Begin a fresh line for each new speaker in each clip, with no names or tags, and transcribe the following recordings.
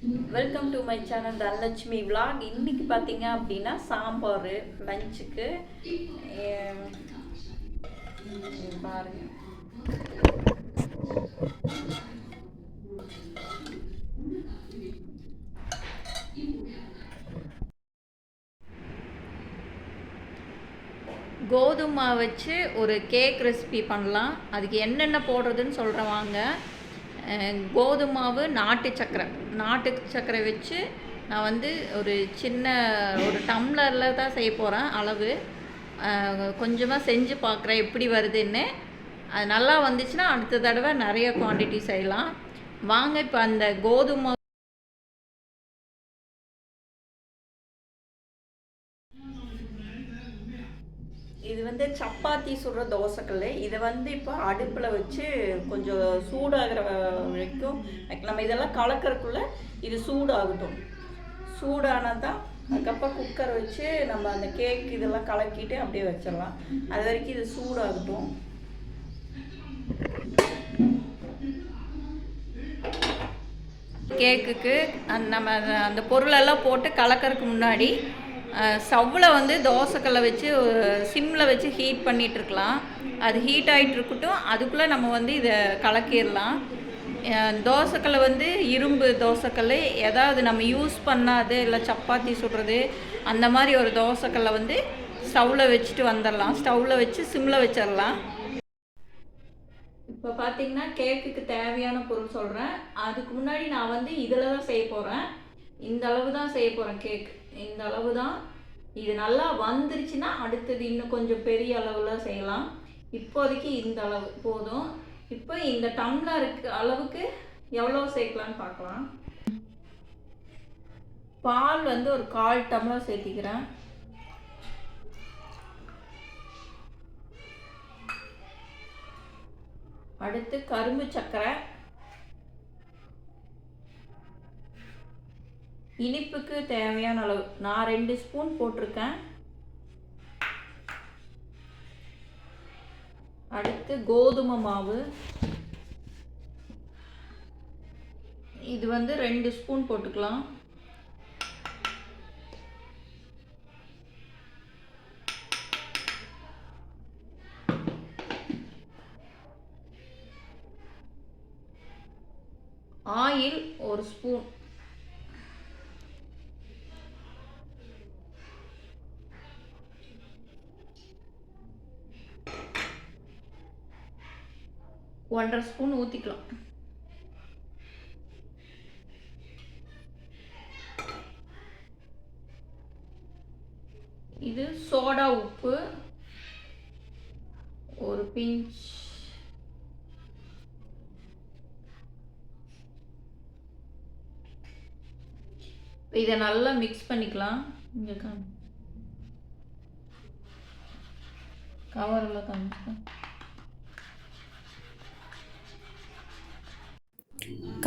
Welcome to my channel Dhanalakshmi vlog. இன்னைக்கு பார்த்தீங்க அப்படின்னா சாம்பார் லஞ்சுக்கு பாருங்க. கோதுமை வச்சு ஒரு கேக் ரெசிபி பண்ணலாம். அதுக்கு என்னென்ன போடுறதுன்னு சொல்கிறேன் வாங்க. கோதுமாவு கோதுமை மாவு நாட்டு சக்கரை. நாட்டு சக்கரை வச்சு நான் வந்து ஒரு சின்ன ஒரு டம்ளரில் தான் செய்ய போகிறேன் அளவு. கொஞ்சமாக செஞ்சு பார்க்குறேன் எப்படி வருதுன்னு. அது நல்லா வந்துச்சுன்னா அடுத்த தடவை நிறைய குவான்டிட்டி செய்யலாம். வாங்க இப்போ அந்த கோதுமை மாவு இது வந்து சப்பாத்தி சுடுற தோசைக்கல் இதை வந்து இப்போ அடுப்பில் வச்சு கொஞ்சம் சூடாகிற வரைக்கும் நம்ம இதெல்லாம் கலக்கறதுக்குள்ள இது சூடாகட்டும். சூடானால் தான் அதுக்கப்புறம் குக்கர் வச்சு நம்ம அந்த கேக் இதெல்லாம் கலக்கிட்டு அப்படியே வச்சிடலாம். அது வரைக்கும் இது சூடாகட்டும். கேக்குக்கு நம்ம அந்த- அந்த பொருளெல்லாம் போட்டு கலக்கறதுக்கு முன்னாடி ஸ்டவ்வில் வந்து தோசைக்கல்லை வச்சு சிம்மில் வச்சு ஹீட் பண்ணிகிட்ருக்கலாம் இருக்கலாம் அது ஹீட் ஆகிட்டு இருக்கட்டும் அதுக்குள்ளே நம்ம வந்து இதை கலக்கிடலாம். தோசைக்கல்லை வந்து இரும்பு தோசைக்கல் ஏதாவது நம்ம யூஸ் பண்ணாது இல்லை சப்பாத்தி சுடுறது அந்த மாதிரி ஒரு தோசைக்கல்லை வந்து ஸ்டவ்வில் வச்சுட்டு வந்துடலாம். ஸ்டவ்வில் வச்சு சிம்மில் வச்சிடலாம். இப்போ பார்த்தீங்கன்னா கேக்குக்கு தேவையான பொருள் சொல்கிறேன் அதுக்கு முன்னாடி நான் வந்து இதில் தான் செய்ய போகிறேன் இந்த அளவு தான் செய்ய போகிறேன் கேக். இந்த அளவு தான். இது நல்லா வந்துருச்சுன்னா அடுத்தது இன்னும் கொஞ்சம் பெரிய அளவில் செய்யலாம். இப்போதைக்கு இந்த அளவு போதும். இப்போ இந்த டம்ளருக்கு அளவுக்கு எவ்வளோ சேர்க்கலான்னு பார்க்கலாம். பால் வந்து ஒரு கால் டம்ளர் சேர்த்திக்கிறேன். அடுத்து கரும்பு சர்க்கரை இனிப்புக்கு தேவையான அளவு. நான் ரெண்டு ஸ்பூன் போட்டிருக்கேன். அடுத்து கோதுமை மாவு. இது வந்து ரெண்டு ஸ்பூன் போட்டுக்கலாம். ஆயில் ஒரு ஸ்பூன். ஒன்றரை ஸ்பூன் ஊற்றிக்கலாம் இது சோடா உப்பு. ஒரு பிஞ்ச். இதை நல்லா மிக்ஸ் பண்ணிக்கலாம். இங்கே காமி. கவரில் காமிச்சேன்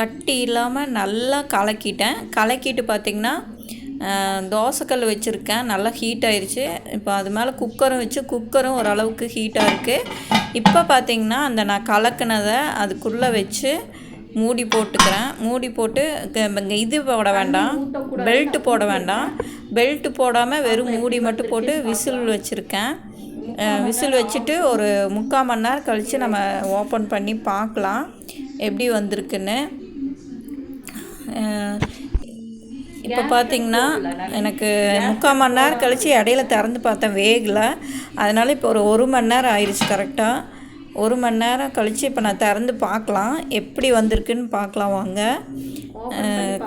கட்டி இல்லாமல் நல்லா கலக்கிட்டேன். கலக்கிட்டு பார்த்திங்கன்னா தோசைக்கல் வச்சுருக்கேன். நல்லா ஹீட் ஆயிடுச்சு இப்போ அது மேலே குக்கரும் வச்சு குக்கரும் ஓரளவுக்கு ஹீட்டாக இருக்குது இப்போ பார்த்திங்கன்னா அந்த நான் கலக்குனதை அதுக்குள்ளே வச்சு மூடி போட்டுக்கிறேன். மூடி போட்டு க- இது போட வேண்டாம். பெல்ட்டு போட வேண்டாம். பெல்ட்டு போடாமல் வெறும் மூடி மட்டும் போட்டு விசில் வச்சுருக்கேன். விசில் வச்சுட்டு ஒரு முக்கால் மணி நேரம் கழித்து நம்ம ஓப்பன் பண்ணி பார்க்கலாம். எப்படி வந்திருக்குன்னு. இப்போ பார்த்தீங்கன்னா எனக்கு முக்கால் மணி நேரம் கழித்து இடையில திறந்து பார்த்தேன் வேகலை. அதனால் இப்போ ஒரு ஒரு மணி நேரம் ஆயிடுச்சு கரெக்டாக ஒரு மணி நேரம் கழித்து இப்போ நான் திறந்து பார்க்கலாம். எப்படி வந்திருக்குன்னு பார்க்கலாம் வாங்க.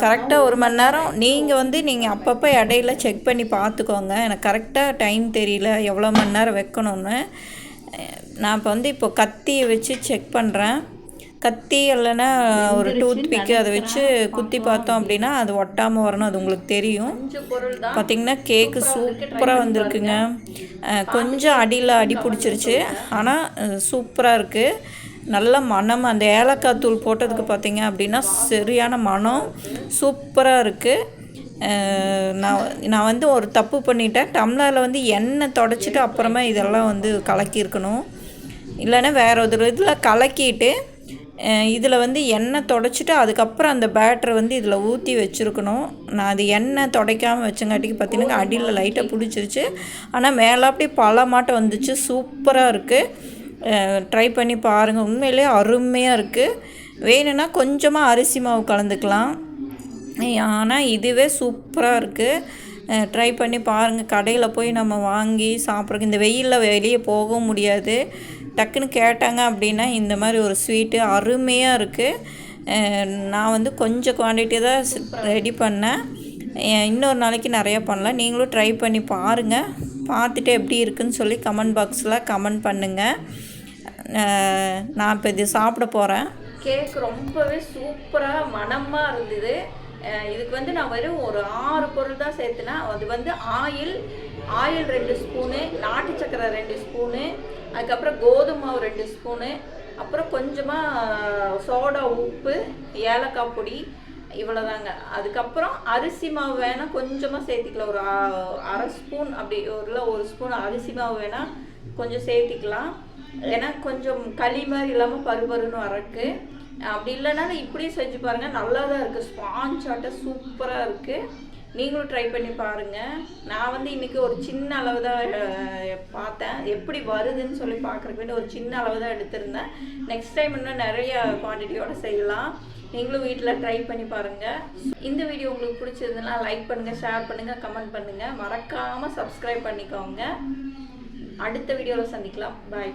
கரெக்டாக ஒரு மணி நேரம் நீங்கள் வந்து நீங்கள் அப்பப்போ இடையில செக் பண்ணி பார்த்துக்கோங்க. எனக்கு கரெக்டாக டைம் தெரியல. எவ்வளோ மணி நேரம் வைக்கணும்னு. நான் இப்போ வந்து இப்போ கத்தியை வச்சு செக் பண்ணுறேன் கத்தி இல்லைன்னா ஒரு டூத் பிக்கு அதை வச்சு குத்தி பார்த்தோம் அப்படின்னா அது ஒட்டாமல் வரணும் அது உங்களுக்கு தெரியும். பார்த்தீங்கன்னா கேக்கு சூப்பராக வந்திருக்குங்க. கொஞ்சம் அடியில் அடி பிடிச்சிருச்சு. ஆனால் சூப்பராக இருக்குது நல்ல மனம் அந்த ஏலக்காய் தூள் போட்டதுக்கு பார்த்தீங்க அப்படின்னா சரியான மனம் சூப்பராக இருக்குது நான் நான் வந்து ஒரு தப்பு பண்ணிட்டேன். டம்ளரில் வந்து எண்ணெய் தொடச்சிட்டு அப்புறமா இதெல்லாம் வந்து கலக்கியிருக்கணும். இல்லைன்னா வேற ஒரு இதில் கலக்கிட்டு
இதில் வந்து எண்ணெய் தொடச்சிட்டு அதுக்கப்புறம் அந்த பேட்டரை வந்து இதில் ஊற்றி வச்சுருக்கணும். நான் அது எண்ணெய் துடைக்காமல் வச்சங்காட்டிக்கு பார்த்தீங்கன்னா அடியில் லைட்டாக பிடிச்சிருச்சு. ஆனால் மேலே அப்படியே பல மாட்டை வந்துச்சு சூப்பராக இருக்குது ட்ரை பண்ணி பாருங்கள் உண்மையிலே அருமையாக இருக்குது வேணும்னா கொஞ்சமாக அரிசி மாவு கலந்துக்கலாம். ஆனால் இதுவே சூப்பராக இருக்குது ட்ரை பண்ணி பாருங்கள் கடையில் போய் நம்ம வாங்கி சாப்பிட்றக்கு இந்த வெயிலில் வெளியே போகவும் முடியாது. டக்குன்னு கேட்டாங்க அப்படின்னா இந்த மாதிரி ஒரு ஸ்வீட்டு அருமையாக இருக்குது நான் வந்து கொஞ்சம் குவான்டிட்டி தான் ரெடி பண்ணேன். இன்னொரு நாளைக்கு நிறையா பண்ணலாம் நீங்களும் ட்ரை பண்ணி பாருங்கள் பார்த்துட்டு எப்படி இருக்குன்னு சொல்லி கமெண்ட் பாக்ஸில் கமெண்ட் பண்ணுங்கள் நான் இப்போ இது சாப்பிட போகிறேன்
கேக் ரொம்பவே சூப்பராக மனமாக இருந்தது. இதுக்கு வந்து நான் வெறும் ஒரு ஆறு பொருள் தான் சேர்த்துனேன் அது வந்து ஆயில் ஆயில் ரெண்டு ஸ்பூனு நாட்டு சக்கரை ரெண்டு ஸ்பூனு அதுக்கப்புறம் கோதுமை மாவு ரெண்டு ஸ்பூனு அப்புறம் கொஞ்சமாக சோடா உப்பு ஏலக்காய் பொடி இவ்வளோதாங்க அதுக்கப்புறம் அரிசி மாவு வேணால் கொஞ்சமாக சேர்த்திக்கலாம். ஒரு அரை ஸ்பூன் அப்படி ஒரு ஒரு ஸ்பூன் அரிசி மாவு வேணால் கொஞ்சம் சேர்த்திக்கலாம். ஏன்னா கொஞ்சம் களி மாதிரி இல்லாமல் பருபருன்னு வரக்கு அப்படி இல்லைனாலும் இப்படியும் செஞ்சு பாருங்கள் நல்லா தான் இருக்குது ஸ்பாஞ்ச் ஆட்ட சூப்பராக இருக்குது நீங்களும் ட்ரை பண்ணி பாருங்கள் நான் வந்து இன்றைக்கி ஒரு சின்ன அளவு தான் பார்த்தேன். எப்படி வருதுன்னு சொல்லி பார்க்குறக்கு ஒரு சின்ன அளவு தான் எடுத்திருந்தேன். நெக்ஸ்ட் டைம் இன்னும் நிறைய குவான்டிட்டியோட செய்யலாம். நீங்களும் வீட்டில் ட்ரை பண்ணி பாருங்கள் இந்த வீடியோ உங்களுக்கு பிடிச்சதுன்னா லைக் பண்ணுங்கள் ஷேர் பண்ணுங்கள் கமெண்ட் பண்ணுங்கள் மறக்காமல் சப்ஸ்கிரைப் பண்ணிக்கோங்க. அடுத்த வீடியோவில் சந்திக்கலாம். பாய்